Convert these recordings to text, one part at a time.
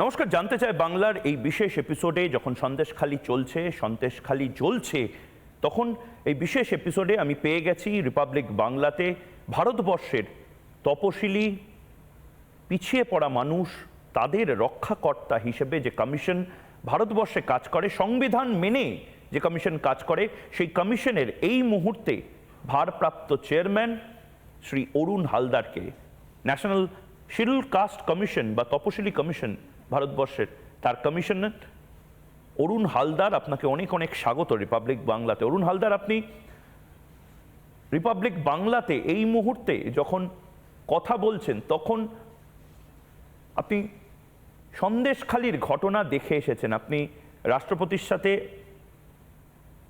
নমস্কার, জানতে চাই বাংলার এই বিশেষ এপিসোডে যখন সন্দেশখালি চলছে সন্দেশখালি জ্বলছে, তখন এই বিশেষ এপিসোডে আমি পেয়ে গেছি রিপাবলিক বাংলাতে ভারতবর্ষের তপশিলি, পিছিয়ে পড়া মানুষ, তাদের রক্ষাকর্তা হিসেবে যে কমিশন ভারতবর্ষে কাজ করে, সংবিধান মেনে যে কমিশন কাজ করে, সেই কমিশনের এই মুহূর্তে ভারপ্রাপ্ত চেয়ারম্যান শ্রী অরুণ হালদারকে ন্যাশনাল শিডিউল কাস্ট কমিশন বা তপশিলি কমিশন ভারতবর্ষের। তার কমিশনার অরুণ হালদার আপনাকে অনেক অনেক স্বাগত রিপাবলিক বাংলাতে। অরুণ হালদার, আপনি রিপাবলিক বাংলাতে এই মুহূর্তে যখন কথা বলছেন, তখন আপনি সন্দেশখালির ঘটনা দেখে এসেছেন। আপনি রাষ্ট্রপতির সাথে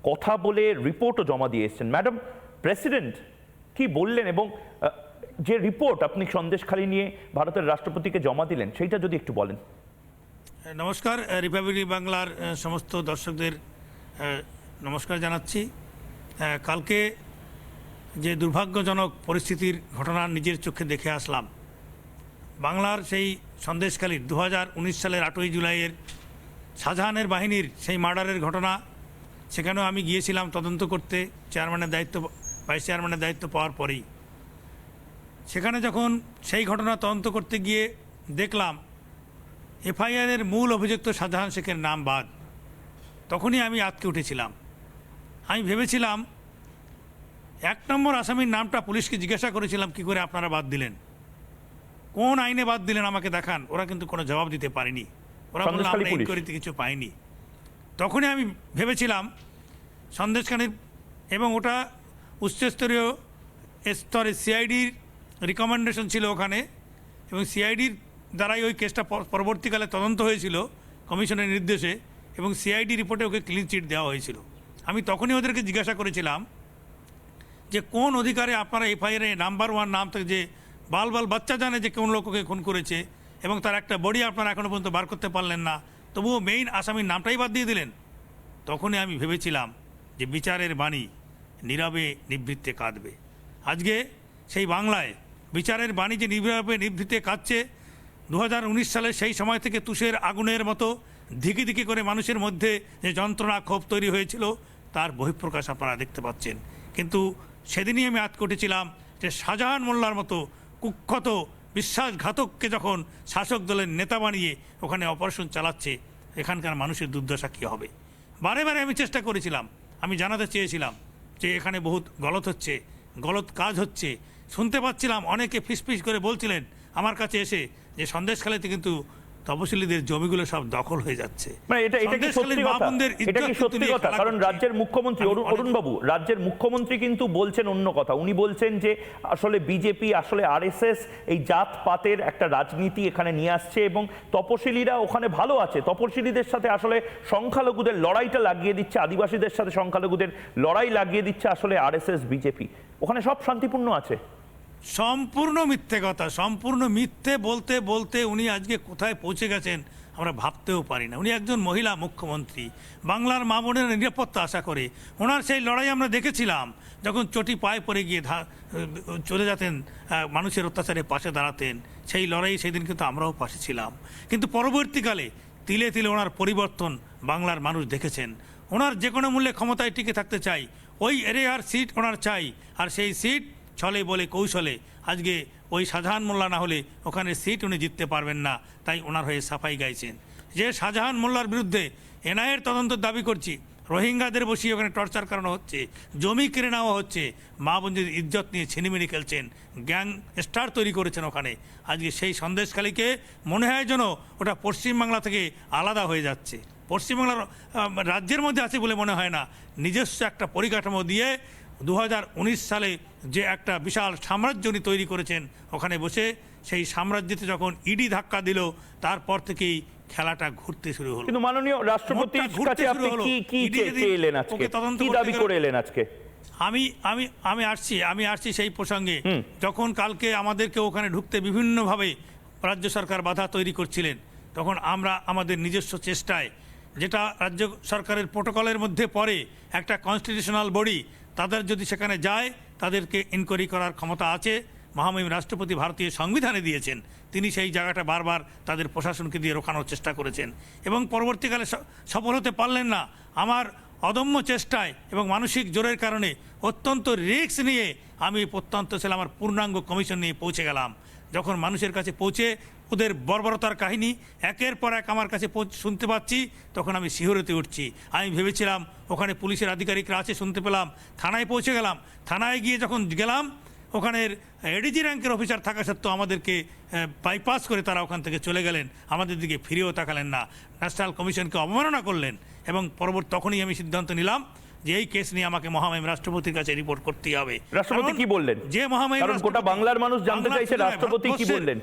কথা বলে রিপোর্টও জমা দিয়ে এসেছেন। ম্যাডাম প্রেসিডেন্ট কি বললেন এবং যে রিপোর্ট আপনি সন্দেশখালি নিয়ে ভারতের রাষ্ট্রপতিকে জমা দিলেন, সেইটা যদি একটু বলেন। নমস্কার রিপাবলিক বাংলার সমস্ত দর্শকদের নমস্কার জানাচ্ছি। কালকে যে দুর্ভাগ্যজনক পরিস্থিতির ঘটনা নিজের চোখে দেখে আসলাম। বাংলার সেই সন্দেশকালীর দু হাজার উনিশ সালের আটই জুলাইয়ের শাহজাহানের বাহিনীর সেই মার্ডারের ঘটনা, সেখানেও আমি গিয়েছিলাম তদন্ত করতে, চেয়ারম্যানের দায়িত্ব, ভাইস চেয়ারম্যানের দায়িত্ব পাওয়ার পরেই। সেখানে যখন সেই ঘটনা তদন্ত করতে গিয়ে দেখলাম এফআইআরের মূল অভিযুক্ত শাহজাহান শেখের নাম বাদ। তখনই আমি আটকে উঠেছিলাম। আমি ভেবেছিলাম এক নম্বর আসামির নামটা পুলিশকে জিজ্ঞাসা করেছিলাম কি করে আপনারা বাদ দিলেন? কোন আইনে বাদ দিলেন আমাকে দেখান? ওরা কিন্তু কোনো জবাব দিতে পারেনি। ওরা বলল আমরা। ইনকোয়ারিতে কিছু পাইনি। তখনই আমি ভেবেছিলাম সন্দেশখানির এবং ওটা উচ্চস্তরীয় স্তরে সিআইডির রিকমেন্ডেশন ছিল ওখানে এবং সিআইডির দ্বারাই ওই কেসটা পরবর্তীকালে তদন্ত হয়েছিল কমিশনের নির্দেশে এবং সিআইডি রিপোর্টে ওকে ক্লিন চিট দেওয়া হয়েছিল। আমি তখনই ওদেরকে জিজ্ঞাসা করেছিলাম যে কোন অধিকারে আপনারা এফআইআর নাম্বার ওয়ান নাম থেকে যে বাল বাল বাচ্চা জানে যে কোন লোককে খুন করেছে এবং তার একটা বডি আপনারা এখনও পর্যন্ত বার করতে পারলেন না, তবুও মেইন আসামির নামটাই বাদ দিয়ে দিলেন। তখনই আমি ভেবেছিলাম যে বিচারের বাণী নীরবে নিবৃত্তে কাঁদবে। আজকে সেই বাংলায় বিচারের বাণী যে নীরবে নিবৃত্তে কাঁদছে দু হাজার উনিশ সালে সেই সময় থেকে তুষের আগুনের মতো ধিকি ধিকি করে মানুষের মধ্যে যে যন্ত্রণা, ক্ষোভ তৈরি হয়েছিল, তার বহিঃপ্রকাশ আপনারা দেখতে পাচ্ছেন। কিন্তু সেদিনই আমি আত কটেছিলাম যে শাহজাহান মোল্লার মতো কুখ্যাত, বিশ্বাসঘাতককে যখন শাসক দলের নেতা বানিয়ে ওখানে অপারেশন চালাচ্ছে, এখানকার মানুষের দুর্দশা কী হবে? বারে বারে আমি চেষ্টা করেছিলাম, আমি জানাতে চেয়েছিলাম যে এখানে বহুত গলত হচ্ছে, গলত কাজ হচ্ছে। শুনতে পাচ্ছিলাম, অনেকে ফিসফিস করে বলছিলেন আমার কাছে এসে যে সন্দেশখালীতে কিন্তু তপশিলীদের জমিগুলো সব দখল হয়ে যাচ্ছে। মানে এটা এটা কি সত্যি কথা? এটা কি সত্যি কথা? কারণ রাজ্যের মুখ্যমন্ত্রী অরুণ বাবু রাজ্যের মুখ্যমন্ত্রী কিন্তু বলছেন অন্য কথা। উনি বলছেন যে আসলে বিজেপি আসলে আরএসএস এই জাতপাতের একটা রাজনীতি এখানে নিয়ে আসছে এবং তপশিলীরা ওখানে ভালো আছে। তপশিলীদের সাথে আসলে সংখ্যালঘুদের লড়াইটা লাগিয়ে দিচ্ছে আদিবাসীদের সাথে সংখ্যালঘুদের লড়াই লাগিয়ে দিচ্ছে আসলে আরএসএস বিজেপি। ওখানে সব শান্তিপূর্ণ আছে। সম্পূর্ণ মিথ্যে কথা, সম্পূর্ণ মিথ্যে বলতে বলতে উনি আজকে কোথায় পৌঁছে গেছেন আমরা ভাবতেও পারি না। উনি একজন মহিলা মুখ্যমন্ত্রী, বাংলার মা বোনের নিরাপত্তা আশা করে। ওনার সেই লড়াই আমরা দেখেছিলাম, যখন চটি পায়ে পড়ে গিয়ে চলে যেতেন মানুষের অত্যাচারে পাশে দাঁড়াতেন, সেই লড়াই সেদিন কিন্তু আমরাও পাশে ছিলাম। কিন্তু পরবর্তীকালে তিলে তিলে ওনার পরিবর্তন বাংলার মানুষ দেখেছেন। ওনার যে কোনো মূল্যে ক্ষমতায় টিকে থাকতে চাই, ওই এরিয়ার সিট ওনার চাই, আর সেই সিট ছলে বলে কৌশলে আজকে ওই শাহজাহান মোল্লা না হলে ওখানে সিট উনি জিততে পারবেন না, তাই ওনার হয়ে সাফাই গাইছেন। যে শাহজাহান মোল্লার বিরুদ্ধে এনআইয়ের তদন্তের দাবি করছি, রোহিঙ্গাদের বসিয়ে ওখানে টর্চার করানো হচ্ছে, জমি কেড়ে নেওয়া হচ্ছে, মা বোনদের ইজ্জত নিয়ে ছিনিমিনি খেলছেন, গ্যাং স্টার তৈরি করেছেন ওখানে। আজকে সেই সন্দেশখালীকে মনে হয় যেন ওটা পশ্চিমবাংলা থেকে আলাদা হয়ে যাচ্ছে। পশ্চিমবাংলার রাজ্যের মধ্যে আছে বলে মনে হয় না। নিজস্ব একটা পরিকাঠামো দিয়ে দু হাজার উনিশ সালে যে একটা বিশাল সাম্রাজ্য উনি তৈরি করেছেন ওখানে বসে সেই সাম্রাজ্যতে যখন ইডি ধাক্কা দিল তারপর থেকেই খেলাটা ঘুরতে শুরু হলো। কিন্তু মাননীয় কাছে আপনি হলো। কি কি এলেন আজকে? কি দাবি করে এলেন আজকে? আমি আমি আমি আসছি আমি আসছি সেই প্রসঙ্গে। যখন কালকে আমাদেরকে ওখানে ঢুকতে বিভিন্নভাবে রাজ্য সরকার বাধা তৈরি করছিলেন তখন আমরা আমাদের নিজস্ব চেষ্টায় যেটা রাজ্য সরকারের প্রোটোকলের মধ্যে পড়ে একটা কনস্টিটিউশনাল বডি তাদের যদি সেখানে যায়, তাদেরকে ইনকোয়ারি করার ক্ষমতা আছে। মহামহিম রাষ্ট্রপতি ভারতীয় সংবিধানে দিয়েছেন। তিনি সেই জায়গাটা বারবার তাদের প্রশাসনকে দিয়ে রোখানোর চেষ্টা করেছেন। এবং পরবর্তীকালে সফল হতে পারলেন না। আমার অদম্য চেষ্টায় এবং মানসিক জোরের কারণে অত্যন্ত রিস্ক নিয়ে আমি প্রত্যন্ত ছেলে আমার পূর্ণাঙ্গ কমিশন নিয়ে পৌঁছে গেলাম। যখন মানুষের কাছে পৌঁছে ওদের বর্বরতার কাহিনী একের পর এক আমার কাছে শুনতে পাচ্ছি, তখন আমি শিহরতে উঠছি। আমি ভেবেছিলাম ওখানে পুলিশের আধিকারিকরা আছে শুনতে পেলাম, থানায় পৌঁছে গেলাম। থানায় গিয়ে যখন গেলাম, ওখানের এডিজি র্যাঙ্কের অফিসার থাকা সত্ত্বেও আমাদেরকে বাইপাস করে তারা ওখান থেকে চলে গেলেন। আমাদের দিকে ফিরেও তাকালেন না। ন্যাশনাল কমিশনকে অবমাননা করলেন এবং পরবর্তী, তখনই আমি সিদ্ধান্ত নিলাম যে এই কেস নিয়ে আমাকে মহামহিম রাষ্ট্রপতির কাছে রিপোর্ট করতে হবে। রাষ্ট্রপতি কি বললেন? যে মহামহিম কারণ গোটা বাংলার মানুষ জানতে চাইছে রাষ্ট্রপতি কি বললেন?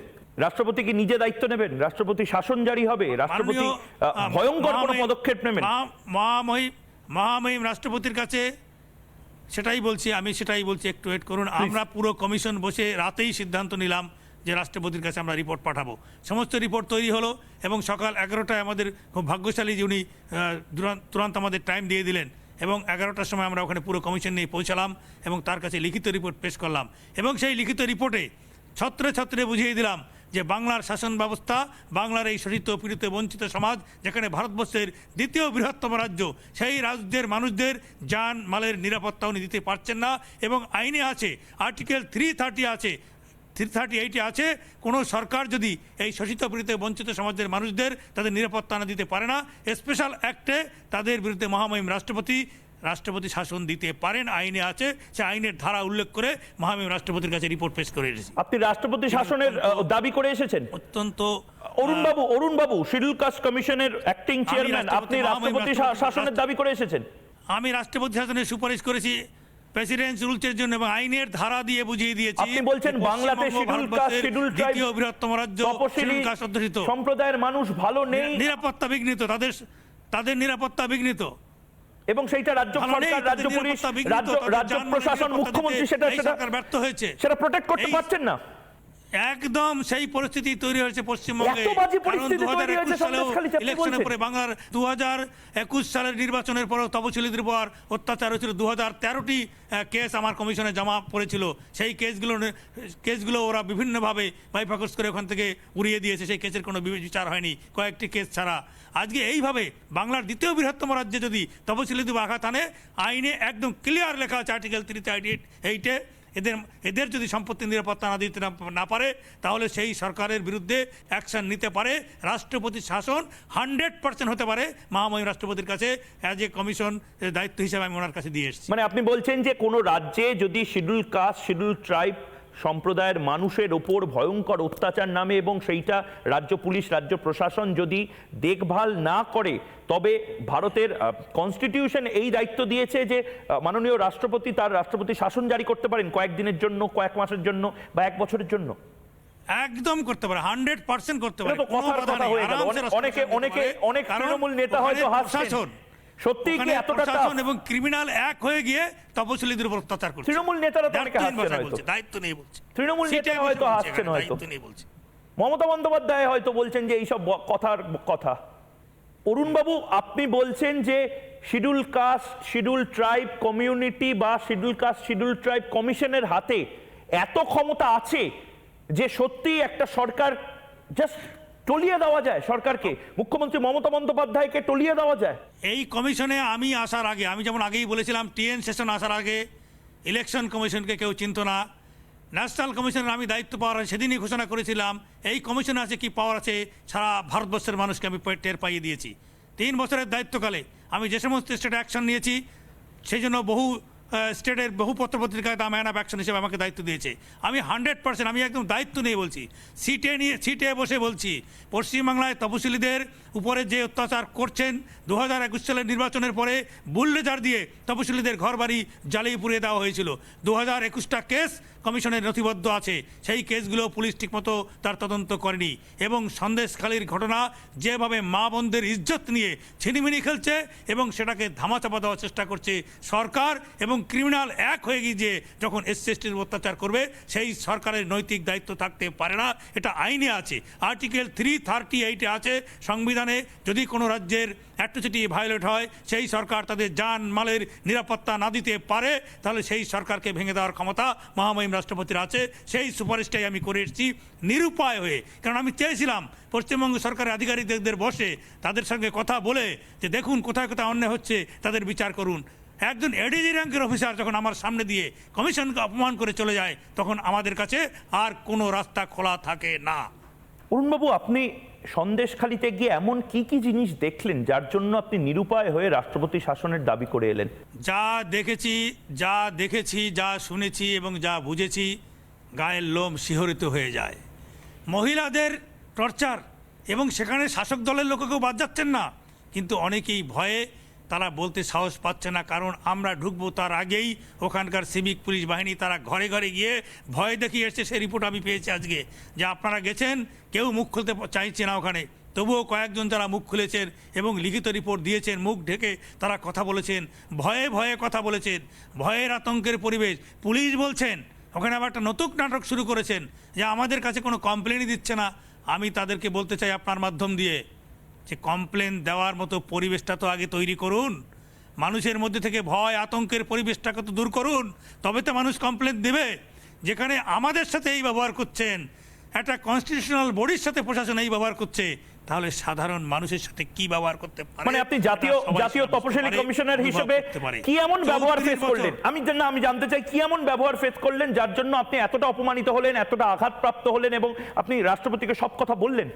রাষ্ট্রপতি কি নিজে দায়িত্ব নেবেন? রাষ্ট্রপতি শাসন জারি হবে? রাষ্ট্রপতি ভয়ঙ্কর কোনো পদক্ষেপ নেবেন? মহামহিম মহামহিম রাষ্ট্রপতির কাছে সেটাই বলছি আমি সেটাই বলছি একটু ওয়েট করুন। আমরা পুরো কমিশন বসে রাতেই সিদ্ধান্ত নিলাম যে রাষ্ট্রপতির কাছে আমরা রিপোর্ট পাঠাবো। সমস্ত রিপোর্ট তৈরি হলো এবং সকাল এগারোটায় আমাদের খুব ভাগ্যশালী যে উনি তুরন্ত আমাদের টাইম দিয়ে দিলেন। এবং এগারোটার সময় আমরা ওখানে পুরো কমিশন নিয়ে পৌঁছালাম এবং তার কাছে লিখিত রিপোর্ট পেশ করলাম। এবং সেই লিখিত রিপোর্টে ছত্রে ছত্রে বুঝিয়ে দিলাম যে বাংলার শাসন ব্যবস্থা, বাংলার এই শোষিত পীড়িত বঞ্চিত সমাজ, যেখানে ভারতবর্ষের দ্বিতীয় বৃহত্তম রাজ্য, সেই রাজ্যের মানুষদের যান, মালের নিরাপত্তা উনি দিতে পারছেন না এবং আইনে আছে, আর্টিকেল থ্রি থার্টি আছে থ্রি থার্টি এইটে আছে কোনো সরকার যদি এই শোষিত পীড়িত বঞ্চিত সমাজের মানুষদের তাদের নিরাপত্তা না দিতে পারে না স্পেশাল অ্যাক্টে তাদের বিরুদ্ধে মহামহিম রাষ্ট্রপতি রাষ্ট্রপতি শাসন দিতে পারেন আইনে আছে সে আইনের ধারা উল্লেখ করে মহামহিম রাষ্ট্রপতির কাছে রিপোর্ট পেশ করে এসেছি আপনি রাষ্ট্রপতি শাসনের দাবি করে এসেছেন? অত্যন্ত অরুণ বাবু অরুণ বাবু শিডিউল কাস্ট কমিশনের অ্যাক্টিং চেয়ারম্যান আপনি রাষ্ট্রপতি শাসনের দাবি করে এসেছেন? আমি রাষ্ট্রপতি শাসনের সুপারিশ করেছি রুলসের জন্য এবং আইনের ধারা দিয়ে বুঝিয়ে দিয়েছি আপনি বলছেন বাংলাদেশ শিডিউল কাস্ট শিডিউল দ্বিতীয় বৃহত্তম রাজ্য শিডিউল কাস্ট অধ্যুষিত। সম্প্রদায়ের মানুষ ভালো নেই। নিরাপত্তা বিঘ্নিত তাদের তাদের নিরাপত্তা বিঘ্নিত। এবং সেইটা রাজ্য সরকার রাজ্য পুলিশ রাজ্য রাজ্য প্রশাসন মুখ্যমন্ত্রী সেটা সেটা ব্যর্থ হয়েছে। সেটা প্রোটেক্ট করতে পারছেন না। একদম সেই পরিস্থিতি তৈরি হয়েছে পশ্চিমবঙ্গে। কারণ 2021 তৈরি হয়েছে সালেও ইলেকশনের পরে বাংলার দু হাজার একুশ সালের নির্বাচনের পরেও তপশিলীদের উপর অত্যাচার হয়েছিল। দু হাজার তেরোটি কেস আমার কমিশনে জমা পড়েছিল। সেই কেসগুলো কেসগুলো ওরা বিভিন্নভাবে বাইফাকস করে ওখান থেকে উড়িয়ে দিয়েছে। সেই কেসের কোনো বিচার হয়নি কয়েকটি কেস ছাড়া। আজকে এইভাবে বাংলার দ্বিতীয় বৃহত্তম রাজ্যে যদি তপশিলীদের আঘাত আনে আইনে একদম ক্লিয়ার লেখা আছে আর্টিকেল থ্রি থার্টি এইটে এদের এদের যদি সম্পত্তি নিরাপত্তা না দিতে না- পারে, তাহলে সেই সরকারের বিরুদ্ধে অ্যাকশন নিতে পারে। রাষ্ট্রপতির শাসন হান্ড্রেড পার্সেন্ট হতে পারে মহামহিম রাষ্ট্রপতির কাছে অ্যাজ এ কমিশন দায়িত্ব হিসেবে আমি ওনার কাছে দিয়ে এসেছি। মানে আপনি বলছেন যে কোনো রাজ্যে যদি শিডিউল কাস্ট, শিডিউল ট্রাইব সম্প্রদায়ের মানুষের ওপর ভয়ঙ্কর অত্যাচার নামে এবং সেইটা রাজ্য পুলিশ রাজ্য প্রশাসন যদি দেখভাল না করে তবে ভারতের কনস্টিটিউশন এই দায়িত্ব দিয়েছে যে মাননীয় রাষ্ট্রপতি তার রাষ্ট্রপতি শাসন জারি করতে পারেন কয়েকদিনের জন্য কয়েক মাসের জন্য বা এক বছরের জন্য। একদম করতে পারে হান্ড্রেড পার্সেন্ট করতে পারে অনেক- অনেকে অনেকে তৃণমূল নেতা হয়তো হাসছেন। সত্যি কি এতটা প্রশাসন এবং ক্রিমিনাল এক হয়ে গিয়ে তপশিলীদের উপর অত্যাচার করছে। তৃণমূল নেতারা তো অনেকে হাসছেন হয়তো দায়িত্ব নেই বলছে। তৃণমূল নেতারা হয়তো হাসছেন হয়তো দায়িত্ব নেই বলছে। মমতা বন্দ্যোপাধ্যায় হয়তো বলছেন যে এইসব কথার কথা। অরুণবাবু আপনি বলছেন যে schedule caste schedule tribe community বা শিডিউল কাস্ট শিডিউল ট্রাইব কমিশনের হাতে এত ক্ষমতা আছে যে সত্যি একটা সরকার জাস্ট টলিয়ে দেওয়া যায় সরকারকে। মুখ্যমন্ত্রী মমতা বন্দ্যোপাধ্যায়কে টলিয়ে দেওয়া যায়। এই কমিশনে আমি আসার আগে, আমি যেমন আগেই বলেছিলাম, টিএন সেশন আসার আগে ইলেকশন কমিশনকে কেউ চিনত না। ন্যাশনাল কমিশনের আমি দায়িত্ব পাওয়ার সেদিনই ঘোষণা করেছিলাম, এই কমিশনে আছে কি পাওয়ার আছে, সারা ভারতবর্ষের মানুষকে আমি টের পাইয়ে দিয়েছি। তিন বছরের দায়িত্বকালে আমি যে সমস্ত স্টেটে অ্যাকশন নিয়েছি, সেই জন্য বহু স্টেটের বহু পত্রপত্রিকায় দা ম্যান অফ অ্যাকশন হিসেবে আমাকে দায়িত্ব দিয়েছে। আমি হান্ড্রেড পার্সেন্ট, আমি একদম দায়িত্ব নিয়ে বলছি। সিটে নিয়ে, সিটে বসে বলছি। পশ্চিমবাংলায় তপশিলীদের উপরে যে অত্যাচার করছেন, দু হাজার একুশ সালের নির্বাচনের পরে বুল্ডেজার দিয়ে তপশিলীদের ঘরবাড়ি জ্বালিয়ে পুড়িয়ে দেওয়া হয়েছিল। দু হাজার একুশটা কেস কমিশনের নথিবদ্ধ আছে। সেই কেসগুলো পুলিশ ঠিকমতো তার তদন্ত করেনি এবং সন্দেশখালীর ঘটনা যেভাবে মা বোনদের ইজ্জত নিয়ে ছিনিমিনি খেলছে এবং সেটাকে ধামাচাপা দেওয়ার চেষ্টা করছে সরকার এবং ক্রিমিনাল এক হয়ে গিয়ে যখন এসসি এসটির অত্যাচার করবে, সেই সরকারের নৈতিক দায়িত্ব থাকতে পারে না। এটা আইনে আছে। আর্টিকেল থ্রি থার্টি এইটে আছে সংবিধানে যদি কোনো রাজ্যের অ্যাট্রোসিটি ভায়োলেট হয়, সেই সরকার তাদের যান মালের নিরাপত্তা না দিতে পারে, তাহলে সেই সরকারকে ভেঙে দেওয়ার ক্ষমতা মহামহিম রাষ্ট্রপতির আছে। সেই সুপারিশটাই আমি করে এসেছি নিরুপায় হয়ে। কারণ আমি চেয়েছিলাম, পশ্চিমবঙ্গ সরকারের আধিকারিকদের বসে তাদের সঙ্গে কথা বলে যে দেখুন কোথায় কোথায় অন্যায় হচ্ছে, তাদের বিচার করুন। একজন এডিজি র্যাঙ্কের অফিসার যখন আমার সামনে দিয়ে কমিশনকে অপমান করে চলে যায়, তখন আমাদের কাছে আর কোনো রাস্তা খোলা থাকে না। অরুণবাবু, আপনি সন্দেশখালিতে গিয়ে এমন কি কি জিনিস দেখলেন যার জন্য আপনি নিরুপায় হয়ে রাষ্ট্রপতি শাসনের দাবি করে এলেন? যা দেখেছি যা দেখেছি, যা শুনেছি এবং যা বুঝেছি, গায়ের লোম শিহরিত হয়ে যায়। মহিলাদের টর্চার এবং সেখানে শাসক দলের লোককেও বাদ যাচ্ছেন না, কিন্তু অনেকেই ভয়ে তারা বলতে সাহস পাচ্ছে না, কারণ আমরা ঢুকবো তার আগেই। ওখানকার সিভিক পুলিশ বাহিনী তারা ঘরে ঘরে গিয়ে ভয় দেখিয়ে এসছে, সেই রিপোর্ট আমি পেয়েছি আজকে। যে আপনারা গেছেন, কেউ মুখ খুলতে চাইছে না ওখানে। তবুও কয়েকজন তারা মুখ খুলেছেন এবং লিখিত রিপোর্ট দিয়েছেন, মুখ ঢেকে তারা কথা বলেছেন, ভয়ে ভয়ে কথা বলেছেন। ভয়ের আতঙ্কের পরিবেশ। পুলিশ বলছেন, ওখানে আবার একটা নতুন নাটক শুরু করেছেন, যে আমাদের কাছে কোনো কমপ্লেনই দিচ্ছে না। আমি তাদেরকে বলতে চাই আপনার মাধ্যম দিয়ে। যে কমপ্লেন দেওয়ার মতো পরিবেশটা তো আগে তৈরি করুন। মানুষের মধ্যে থেকে ভয় আতঙ্কের পরিবেশটাকে তো দূর করুন। তবে তো মানুষ কমপ্লেন দেবে। যেখানে আমাদের সাথে এই ব্যবহার করছেন একটা কনস্টিটিউশনাল বডির সাথে প্রশাসন এই ব্যবহার করছে তাহলে সাধারণ মানুষের সাথে কি ব্যবহার করতে পারে? মানে আপনি জাতীয় জাতীয় তপশিলি কমিশনার হিসেবে কি এমন ব্যবহার 34 ফেস করলেন? আমি জান- না আমি জানতে চাই কি এমন ব্যবহার ফেস করলেন যার জন্য আপনি এতটা অপমানিত হলেন এতটা আঘাতপ্রাপ্ত হলেন এবং আপনি রাষ্ট্রপতিকে সব কথা বললেন?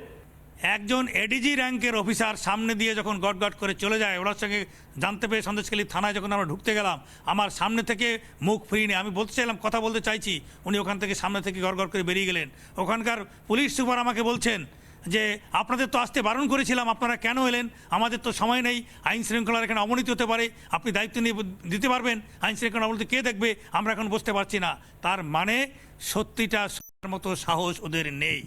একজন এডিজি র্যাঙ্কের অফিসার সামনে দিয়ে যখন গট গট করে চলে যায়, ওনার সঙ্গে জানতে পেরে সন্দেশখালী থানায় যখন আমরা ঢুকতে গেলাম, আমার সামনে থেকে মুখ ফিরিয়ে আমি বলতে চাইলাম, কথা বলতে চাইছি, উনি ওখান থেকে সামনে থেকে গড় গড় করে বেরিয়ে গেলেন। ওখানকার পুলিশ সুপার আমাকে বলছেন যে, আপনাদের তো আসতে বারণ করেছিলাম, আপনারা কেন এলেন? আমাদের তো সময় নেই, আইন শৃঙ্খলার এখানে অবনতি হতে পারে, আপনি দায়িত্ব নিয়ে দিতে পারবেন। আইন শৃঙ্খলা অবনতি কে দেখবে? আমরা এখন বসতে পারছি না। তার মানে সত্যিটা মতো সাহস ওদের নেই।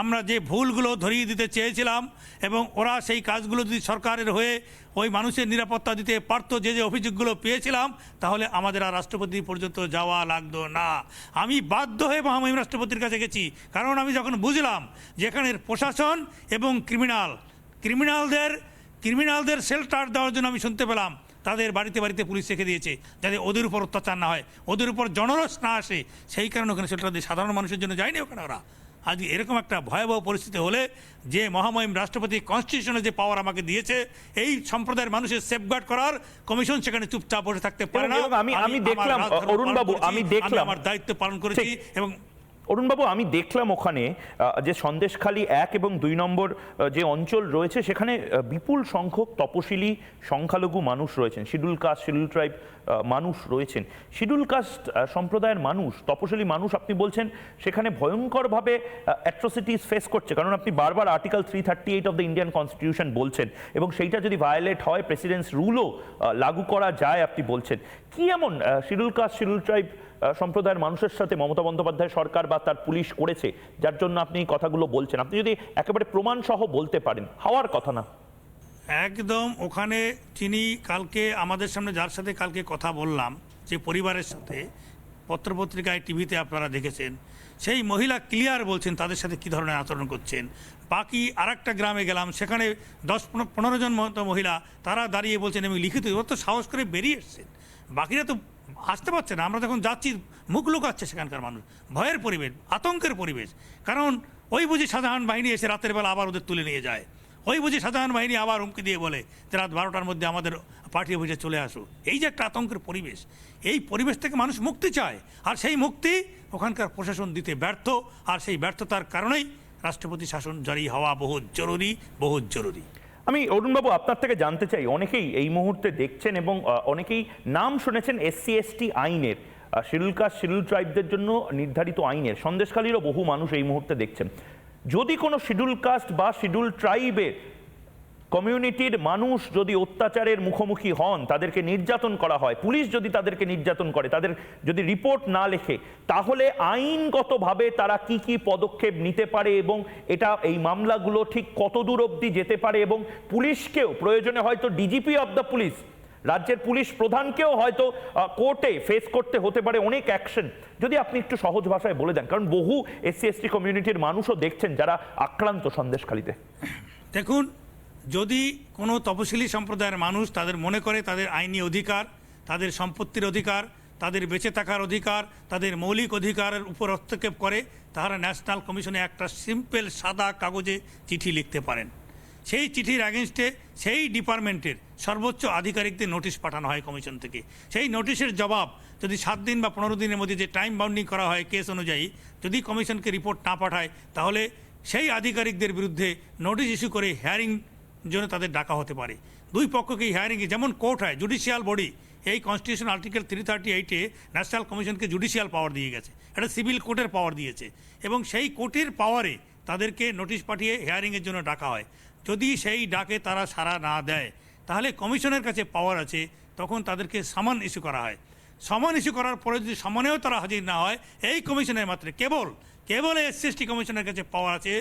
আমরা যে ভুলগুলো ধরিয়ে দিতে চেয়েছিলাম এবং ওরা সেই কাজগুলো যদি সরকারের হয়ে ওই মানুষের নিরাপত্তা দিতে পারতো, যে যে অভিযোগগুলো পেয়েছিলাম, তাহলে আমাদের আর রাষ্ট্রপতি পর্যন্ত যাওয়া লাগতো না। আমি বাধ্য হয়ে মহামহিম রাষ্ট্রপতির কাছে গেছি, কারণ আমি যখন বুঝলাম যেখানের প্রশাসন এবং ক্রিমিনাল, ক্রিমিনালদের ক্রিমিনালদের শেল্টার দেওয়ার জন্য আমি শুনতে পেলাম তাদের বাড়িতে বাড়িতে পুলিশ রেখে দিয়েছে যাতে ওদের উপর অত্যাচার না হয়। ওদের উপর জনরস না আসে সেই কারণে ওখানে দিয়ে সাধারণ মানুষের জন্য যায়নি ওখানে ওরা। আজ এরকম একটা ভয়াবহ পরিস্থিতি হলে যে মহামহিম রাষ্ট্রপতি কনস্টিটিউশনে যে পাওয়ার আমাকে দিয়েছে এই সম্প্রদায়ের মানুষের সেফগার্ড করার কমিশন সেখানে চুপচাপ বসে থাকতে পারে না। আমি- আমি দেখলাম, অরুণ বাবু, আমি দেখলাম। আমার দায়িত্ব পালন করেছি এবং অরুণবাবু, আমি দেখলাম ওখানে যে সন্দেশখালী এক এবং দুই নম্বর যে অঞ্চল রয়েছে, সেখানে বিপুল সংখ্যক তপশিলি সংখ্যালঘু মানুষ রয়েছেন। শিডিউল কাস্ট, শিডিউল ট্রাইব মানুষ রয়েছেন। শিডিউল কাস্ট সম্প্রদায়ের মানুষ, তপশিলি মানুষ, আপনি বলছেন, সেখানে ভয়ঙ্করভাবে অ্যাট্রোসিটিস ফেস করছে। কারণ আপনি বারবার article three thirty eight of the Indian constitution বলছেন, এবং সেইটা যদি ভায়োলেট হয় প্রেসিডেন্টস রুলও লাগু করা যায়, আপনি বলছেন। কি এমন শিডিউল কাস্ট, শিডিউল ট্রাইব সম্প্রদায়ের মানুষের সাথে মমতা বন্দ্যোপাধ্যায় সরকার বা তার পুলিশ করেছে, যার জন্য আপনি কথাগুলো বলছেন। আপনি যদি একেবারে প্রমাণ সহ বলতে পারেন, হওয়ার কথা না। একদম ওখানে তিনি কালকে আমাদের সামনে যার সাথে কালকে কথা বললাম, যে পরিবারের সাথে, পত্রপত্রিকায়, টিভিতে আপনারা দেখেছেন, সেই মহিলা ক্লিয়ার বলছেন তাদের সাথে কী ধরনের আচরণ করছেন। বাকি আর গ্রামে গেলাম, সেখানে দশ পনেরো- জন মহিলা, তারা দাঁড়িয়ে বলছেন এবং লিখিত তো সাহস করে বেরিয়ে এসছেন। বাকিরা তো আসতে পারছে না। আমরা যখন যাচ্ছি, মুখ লুকাচ্ছে সেখানকার মানুষ। ভয়ের পরিবেশ, আতঙ্কের পরিবেশ। কারণ ওই বুঝি সাধারণ বাহিনী এসে রাতের বেলা আবার ওদের তুলে নিয়ে যায়। ওই বুঝি সাধারণ বাহিনী আবার হুমকি দিয়ে বলে যে রাত বারোটার মধ্যে আমাদের পার্টি অফিসে চলে আসো। এই যে একটা আতঙ্কের পরিবেশ, এই পরিবেশ থেকে মানুষ মুক্তি চায়। আর সেই মুক্তি ওখানকার প্রশাসন দিতে ব্যর্থ। আর সেই ব্যর্থতার কারণেই রাষ্ট্রপতি শাসন জারি হওয়া বহু জরুরি বহু জরুরি। আমি অরুণবাবু আপনার থেকে জানতে চাই, অনেকেই এই মুহূর্তে দেখছেন এবং অনেকেই নাম শুনেছেন এসসি এসটি আইনের শিডিউল কাস্ট শিডিউল ট্রাইবদের জন্য নির্ধারিত আইনের। সন্দেশখালীরও বহু মানুষ এই মুহূর্তে দেখছেন। যদি কোনো শিডিউল কাস্ট বা শিডিউল ট্রাইবের কমিউনিটির মানুষ যদি অত্যাচারের মুখোমুখি হন, তাদেরকে নির্যাতন করা হয়। পুলিশ যদি তাদেরকে নির্যাতন করে, তাদের যদি রিপোর্ট না লেখে, তাহলে আইনগতভাবে তারা কি কি পদক্ষেপ নিতে পারে এবং এটা, এই মামলাগুলো ঠিক কত দূর অবধি যেতে পারে এবং পুলিশকেও, প্রয়োজনে হয়তো ডিজিপি অফ দ্য পুলিশ, রাজ্যের পুলিশ প্রধানকেও হয়তো কোর্টে ফেস করতে হতে পারে অনেক অ্যাকশন যদি আপনি একটু সহজ ভাষায় বলে দেন, কারণ বহু এসসি, এসটি কমিউনিটির মানুষও দেখছেন যারা আক্রান্ত সন্দেশখালিতে। দেখুন যদি কোনো তপশিলি সম্প্রদায়ের মানুষ তাদের মনে করে তাদের আইনি অধিকার, তাদের সম্পত্তির অধিকার, তাদের বেঁচে থাকার অধিকার, তাদের মৌলিক অধিকারের উপর হস্তক্ষেপ করে, তারা ন্যাশনাল কমিশনে একটা সিম্পল সাদা কাগজে চিঠি লিখতে পারেন। সেই চিঠির অ্যাগেনস্টে সেই ডিপার্টমেন্টের সর্বোচ্চ আধিকারিকদের নোটিশ পাঠানো হয় কমিশন থেকে। সেই নোটিশের জবাব যদি সাত দিন বা পনেরো দিনের মধ্যে যে টাইম বাউন্ডিং করা হয় কেস অনুযায়ী, যদি কমিশনকে রিপোর্ট না পাঠায়, তাহলে সেই আধিকারিকদের বিরুদ্ধে নোটিশ ইস্যু করে হিয়ারিং জন্য তাদের ডাকা হতে পারে। দুই পক্ষকে হিয়ারিংয়ে যেমন কোর্ট হয় জুডিশিয়াল বডি এই কনস্টিটিউশন আর্টিকেল থ্রি থার্টি এইটে ন্যাশনাল কমিশনকে জুডিশিয়াল পাওয়ার দিয়ে গেছে, এটা সিভিল কোর্টের পাওয়ার দিয়েছে এবং সেই কোর্টের পাওয়ারে তাদেরকে নোটিশ পাঠিয়ে হিয়ারিংয়ের জন্য ডাকা হয়। যদি সেই ডাকে তারা সাড়া না দেয়, তাহলে কমিশনের কাছে পাওয়ার আছে, তখন তাদেরকে সামান ইস্যু করা হয়। সমান ইস্যু করার পরে যদি সমানেও তারা হাজির না হয়, এই কমিশনের মাত্রে কেবল কেবল এসসিএসটি কমিশনের কাছে পাওয়ার আছে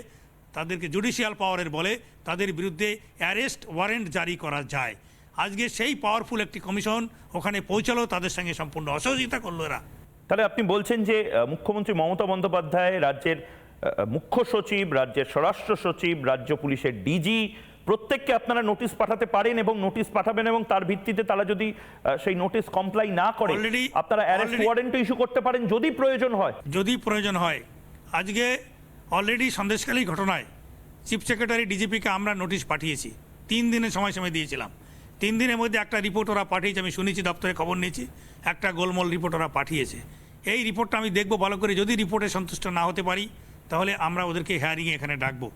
তাদেরকে জুডিশিয়াল পাওয়ারের বলে তাদের বিরুদ্ধে অ্যারেস্ট ওয়ারেন্ট জারি করা যায়। আজকে সেই পাওয়ারফুল একটি কমিশন ওখানে পৌঁছালো তাদের সঙ্গে সম্পূর্ণ অসহযোগিতা করল এরা। তাহলে আপনি বলছেন যে মুখ্যমন্ত্রী মমতা বন্দ্যোপাধ্যায় রাজ্যের মুখ্য সচিব রাজ্যের স্বরাষ্ট্র সচিব রাজ্য পুলিশের ডিজি প্রত্যেককে আপনারা নোটিশ পাঠাতে পারেন এবং নোটিশ পাঠাবেন এবং তার ভিত্তিতে তারা যদি সেই নোটিশ কমপ্লাই না করে আপনারা অ্যারেস্ট ওয়ারেন্ট ইস্যু করতে পারেন যদি প্রয়োজন হয়। যদি প্রয়োজন হয়। আজকে অলরেডি সন্দেশকালী ঘটনায় চিফ সেক্রেটারি ডিজিপিকে আমরা নোটিশ পাঠিয়েছি। তিন দিনের সময় সময় দিয়েছিলাম। তিন দিনের মধ্যে একটা রিপোর্ট ওরা পাঠিয়েছে, আমি শুনেছি, দপ্তরে খবর নিয়েছি, একটা গোলমোল রিপোর্ট ওরা পাঠিয়েছে। এই রিপোর্টটা আমি দেখব, ভালো করে যদি রিপোর্টে সন্তুষ্ট না হতে পারি, তাহলে আমরা ওদেরকে হেয়ারিংয়ে এখানে ডাকবো।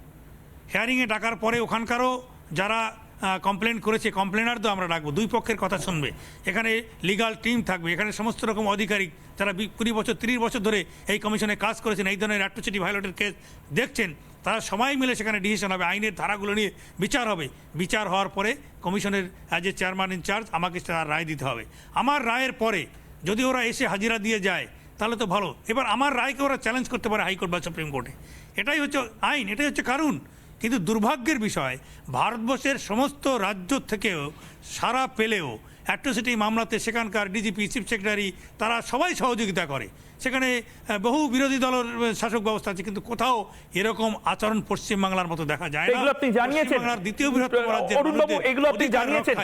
হেয়ারিংয়ে ডাকার পরে ওখানকারও যারা কমপ্লেন করেছে কমপ্লেনার তো আমরা ডাকবো, দুই পক্ষের কথা শুনবে। এখানে লিগাল টিম থাকবে, এখানে সমস্ত রকম আধিকারিক বি- কুড়ি বছর, তিরিশ বছর ধরে এই কমিশনে কাজ করেছেন, এই ধরনের অ্যাট্রোসিটি ভায়োলেটের কেস দেখছেন, তারা সবাই মিলে সেখানে ডিসিশন হবে, আইনের ধারাগুলো নিয়ে বিচার হবে। বিচার হওয়ার পরে কমিশনের অ্যাজ এ চেয়ারম্যান ইনচার্জ আমাকে তার রায় দিতে হবে। আমার রায়ের পরে যদি ওরা এসে হাজিরা দিয়ে যায়, তাহলে তো ভালো। এবার আমার রায়কে ওরা চ্যালেঞ্জ করতে পারে হাইকোর্ট বা সুপ্রিম কোর্টে। এটাই হচ্ছে আইন, এটাই হচ্ছে কারণ। কিন্তু দুর্ভাগ্যের বিষয় ভারতবর্ষের সমস্ত রাজ্য থেকেও সারা পেলেও অ্যাট্রোসিটি মামলাতে সেখানকার ডিজিপি চিফ সেক্রেটারি তারা সবাই সহযোগিতা করে। সেখানে বহু বিরোধী দলের শাসক ব্যবস্থা আছে কিন্তু কোথাও এরকম আচরণ পশ্চিমবাংলার মতো দেখা যায় না। এগুলো আপনি জানিয়েছেন। দ্বিতীয় বৃহত্তম রাজ্যের এগুলো আপনি জানিয়েছেন।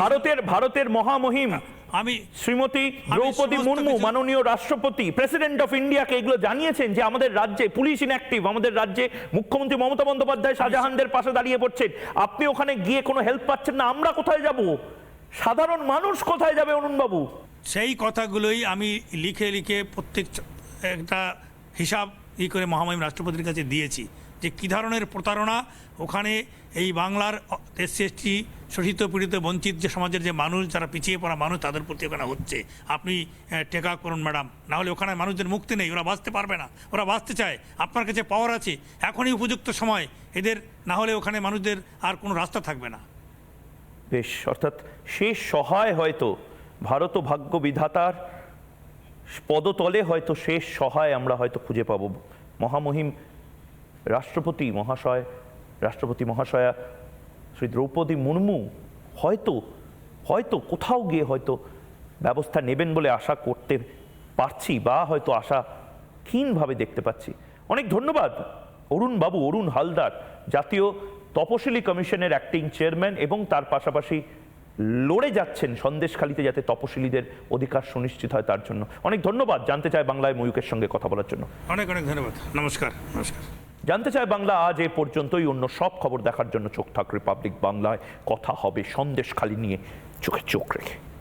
ভারতের ভারতের মহামহিম আমি শ্রীমতী দ্রৌপদী মুর্মু মাননীয় রাষ্ট্রপতি প্রেসিডেন্ট অফ ইন্ডিয়াকে এগুলো জানিয়েছেন যে আমাদের রাজ্যে পুলিশ ইনঅ্যাক্টিভ আমাদের রাজ্যে মুখ্যমন্ত্রী মমতা বন্দ্যোপাধ্যায় শাহজাহানদের পাশে দাঁড়িয়ে পড়ছেন। আপনি ওখানে গিয়ে কোনো হেল্প পাচ্ছেন না আমরা কোথায় যাব? সাধারণ মানুষ কোথায় যাবে অরুণবাবু? সেই কথাগুলোই আমি লিখে লিখে প্রত্যেক একটা হিসাব ই করে মহামহিম রাষ্ট্রপতির কাছে দিয়েছি যে কী ধরনের প্রতারণা ওখানে এই বাংলার এসসি এসটি শোষিত পীড়িত বঞ্চিত যে সমাজের যে মানুষ যারা পিছিয়ে পড়া মানুষ তাদের প্রতি ওখানে হচ্ছে। আপনি টেকা করুন ম্যাডাম। নাহলে ওখানে মানুষদের মুক্তি নেই, ওরা বাঁচতে পারবে না। ওরা বাঁচতে চায়। আপনার কাছে পাওয়ার আছে। এখনই উপযুক্ত সময়। এদের না হলে ওখানে মানুষদের আর কোনো রাস্তা থাকবে না। বেশ, অর্থাৎ শেষ সহায় হয়তো, ভারত ভাগ্য বিধাতার পদতলে হয়তো শেষ সহায় আমরা হয়তো খুঁজে পাবো। মহামহিম রাষ্ট্রপতি মহাশয়, রাষ্ট্রপতি মহাশয়া শ্রী দ্রৌপদী মুর্মু হয়তো হয়তো কোথাও গিয়ে হয়তো ব্যবস্থা নেবেন বলে আশা করতে পারছি বা হয়তো আশা ক্ষীণভাবে দেখতে পাচ্ছি। অনেক ধন্যবাদ, অরুণ বাবু, অরুণ হালদার। জাতীয় তপশিলি কমিশনের অ্যাক্টিং চেয়ারম্যান এবং তার পাশাপাশি লড়ে যাচ্ছেন সন্দেশখালিতে যাতে তপশিলীদের অধিকার সুনিশ্চিত হয় তার জন্য। অনেক ধন্যবাদ। জানতে চায় বাংলায় ময়ূকের সঙ্গে কথা বলার জন্য। অনেক অনেক ধন্যবাদ। নমস্কার নমস্কার। জানতে চায় বাংলা আজ এ পর্যন্তই। অন্য সব খবর দেখার জন্য চোখ থাক রিপাবলিক বাংলায়। কথা হবে সন্দেশখালি নিয়ে। চোখে চোখ রেখে।